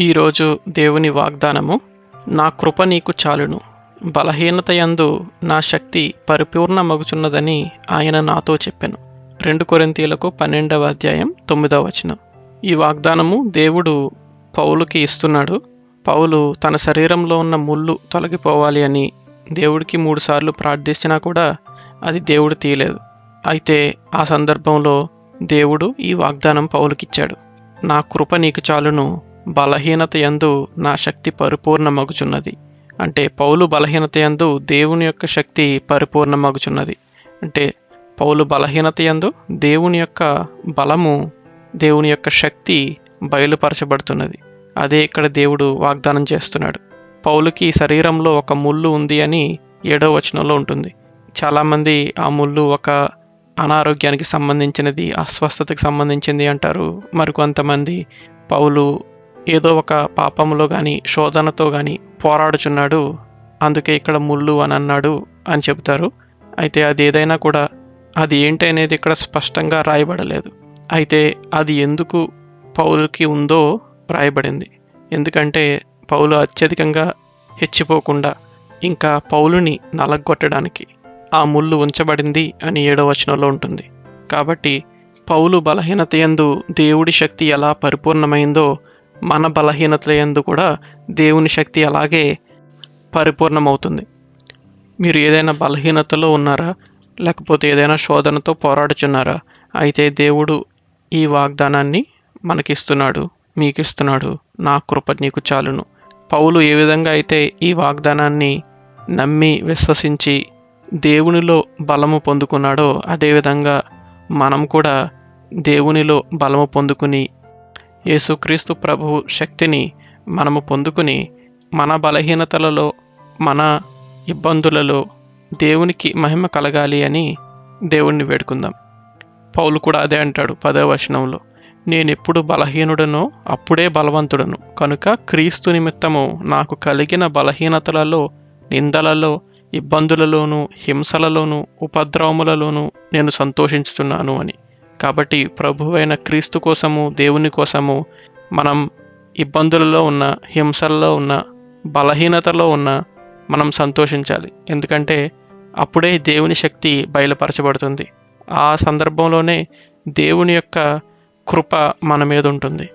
ఈరోజు దేవుని వాగ్దానము నా కృప నీకు చాలును. బలహీనత యందు నా శక్తి పరిపూర్ణమగుచున్నదని ఆయన నాతో చెప్పాను. రెండు కొరింతీలకు పన్నెండవ అధ్యాయం తొమ్మిదవ వచనం. ఈ వాగ్దానము దేవుడు పౌలుకి ఇస్తున్నాడు. పౌలు తన శరీరంలో ఉన్న ముళ్ళు తొలగిపోవాలి అని దేవుడికి మూడుసార్లు ప్రార్థించినా కూడా అది దేవుడు తీయలేదు. అయితే ఆ సందర్భంలో దేవుడు ఈ వాగ్దానం పౌలుకిచ్చాడు. నా కృప నీకు చాలును బలహీనత యందు నా శక్తి పరిపూర్ణమగుచున్నది. అంటే పౌలు బలహీనత యందు దేవుని యొక్క శక్తి పరిపూర్ణమగుచున్నది. అంటే పౌలు బలహీనత యందు దేవుని యొక్క బలము దేవుని యొక్క శక్తి బయలుపరచబడుతున్నది. అదే ఇక్కడ దేవుడు వాగ్దానం చేస్తున్నాడు. పౌలుకి శరీరంలో ఒక ముళ్ళు ఉంది అని ఏడో వచనంలో ఉంటుంది. చాలామంది ఆ ముళ్ళు ఒక అనారోగ్యానికి సంబంధించినది అస్వస్థతకి సంబంధించింది అంటారు. మరికొంతమంది పౌలు ఏదో ఒక పాపములో కానీ శోధనతో కానీ పోరాడుచున్నాడు. అందుకే ఇక్కడ ముళ్ళు అని అన్నాడు అని చెబుతారు. అయితే అది ఏదైనా కూడా అది ఏంటి అనేది ఇక్కడ స్పష్టంగా రాయబడలేదు. అయితే అది ఎందుకు పౌలుకి ఉందో రాయబడింది. ఎందుకంటే పౌలు అత్యధికంగా హెచ్చిపోకుండా ఇంకా పౌలుని నలగొట్టడానికి ఆ ముళ్ళు ఉంచబడింది అని ఏడో వచనంలో ఉంటుంది. కాబట్టి పౌలు బలహీనత యందు దేవుడి శక్తి ఎలా పరిపూర్ణమైందో మన బలహీనతల యందు కూడా దేవుని శక్తి అలాగే పరిపూర్ణమవుతుంది. మీరు ఏదైనా బలహీనతలో ఉన్నారా? లేకపోతే ఏదైనా శోధనతో పోరాడుచున్నారా? అయితే దేవుడు ఈ వాగ్దానాన్ని మనకిస్తున్నాడు మీకు ఇస్తున్నాడు నా కృప నీకు చాలును. పౌలు ఏ విధంగా అయితే ఈ వాగ్దానాన్ని నమ్మి విశ్వసించి దేవునిలో బలము పొందుకున్నాడో అదేవిధంగా మనం కూడా దేవునిలో బలము పొందుకుని యేసుక్రీస్తు ప్రభువు శక్తిని మనము పొందుకుని మన బలహీనతలలో మన ఇబ్బందులలో దేవునికి మహిమ కలగాలి అని దేవుణ్ణి వేడుకుందాం. పౌలు కూడా అదే అంటాడు పదవ వచనంలో నేనెప్పుడు బలహీనుడనో అప్పుడే బలవంతుడను. కనుక క్రీస్తు నిమిత్తము నాకు కలిగిన బలహీనతలలో నిందలలో ఇబ్బందులలోనూ హింసలలోనూ ఉపద్రవములలోనూ నేను సంతోషించుతున్నాను అని. కాబట్టి ప్రభువైన క్రీస్తు కోసము దేవుని కోసము మనం ఇబ్బందులలో ఉన్న హింసల్లో ఉన్న బలహీనతలో ఉన్న మనం సంతోషించాలి. ఎందుకంటే అప్పుడే దేవుని శక్తి బయలుపరచబడుతుంది. ఆ సందర్భంలోనే దేవుని యొక్క కృప మన మీద ఉంటుంది.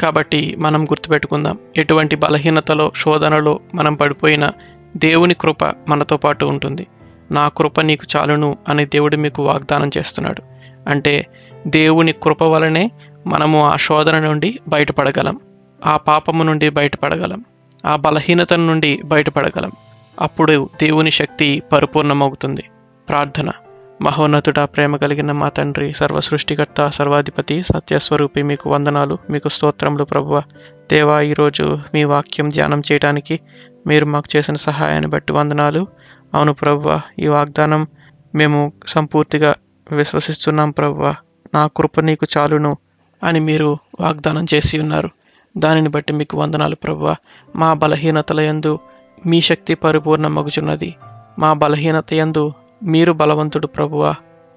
కాబట్టి మనం గుర్తుపెట్టుకుందాం ఎటువంటి బలహీనతలో శోధనలో మనం పడిపోయిన దేవుని కృప మనతో పాటు ఉంటుంది. నా కృప నీకు చాలును అని దేవుడు మీకు వాగ్దానం చేస్తున్నాడు. అంటే దేవుని కృప వలనే మనము ఆ శోధన నుండి బయటపడగలం. ఆ పాపము నుండి బయటపడగలం. ఆ బలహీనత నుండి బయటపడగలం. అప్పుడు దేవుని శక్తి పరిపూర్ణమవుతుంది. ప్రార్థన. మహోన్నతుడ ప్రేమ కలిగిన మా తండ్రి సర్వ సృష్టికర్త సర్వాధిపతి సత్యస్వరూపి మీకు వందనాలు మీకు స్తోత్రములు ప్రభువ. దేవా ఈరోజు మీ వాక్యం ధ్యానం చేయడానికి మీరు మాకు చేసిన సహాయాన్ని బట్టి వందనాలు. అవును ప్రభువ ఈ వాగ్దానం మేము సంపూర్తిగా విశ్వసిస్తున్నాం ప్రభువ నా కృప నీకు చాలును అని మీరు వాగ్దానం చేసి ఉన్నారు. దానిని బట్టి మీకు వందనాలు ప్రభువ మా బలహీనతల యందు మీ శక్తి పరిపూర్ణ మగుచున్నది. మా బలహీనత యందు మీరు బలవంతుడు ప్రభువ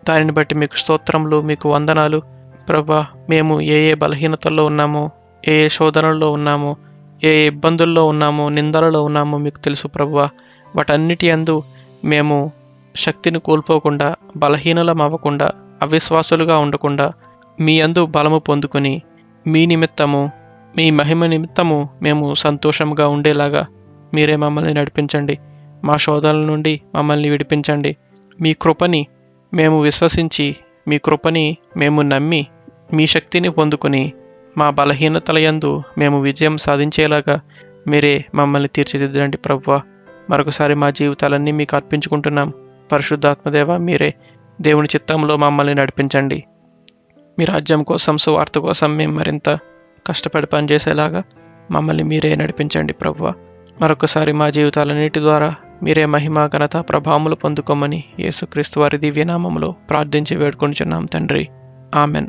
దానిని బట్టి మీకు స్తోత్రములు మీకు వందనాలు ప్రభా మేము ఏ ఏ బలహీనతల్లో ఉన్నామో ఏ ఏ శోధనల్లో ఉన్నామో ఏ ఇబ్బందుల్లో ఉన్నామో నిందలలో ఉన్నామో మీకు తెలుసు ప్రభువ వాటన్నిటి యందు మేము శక్తిని కోల్పోకుండా బలహీనలమవ్వకుండా అవిశ్వాసులుగా ఉండకుండా మీ అందు బలము పొందుకుని మీ నిమిత్తము మీ మహిమ నిమిత్తము మేము సంతోషంగా ఉండేలాగా మీరే మమ్మల్ని నడిపించండి. మా శోధనల నుండి మమ్మల్ని విడిపించండి. మీ కృపని మేము విశ్వసించి మీ కృపని మేము నమ్మి మీ శక్తిని పొందుకుని మా బలహీనతల యందు మేము విజయం సాధించేలాగా మీరే మమ్మల్ని తీర్చిదిద్దండి ప్రభువ. మరొకసారి మా జీవితాలన్నీ మీకు అర్పించుకుంటున్నాం. పరిశుద్ధాత్మదేవ మీరే దేవుని చిత్తంలో మమ్మల్ని నడిపించండి. మీ రాజ్యం కోసం సువార్త కోసం మేము మరింత కష్టపడి పనిచేసేలాగా మమ్మల్ని మీరే నడిపించండి ప్రభువ. మరొకసారి మా జీవితాలన్నిటి ద్వారా మీరే మహిమ ఘనత ప్రభావములు పొందుకోమని యేసుక్రీస్తు వారి దివ్యనామములో ప్రార్థించి వేడుకొనిచున్నాం తండ్రి. ఆమెన్.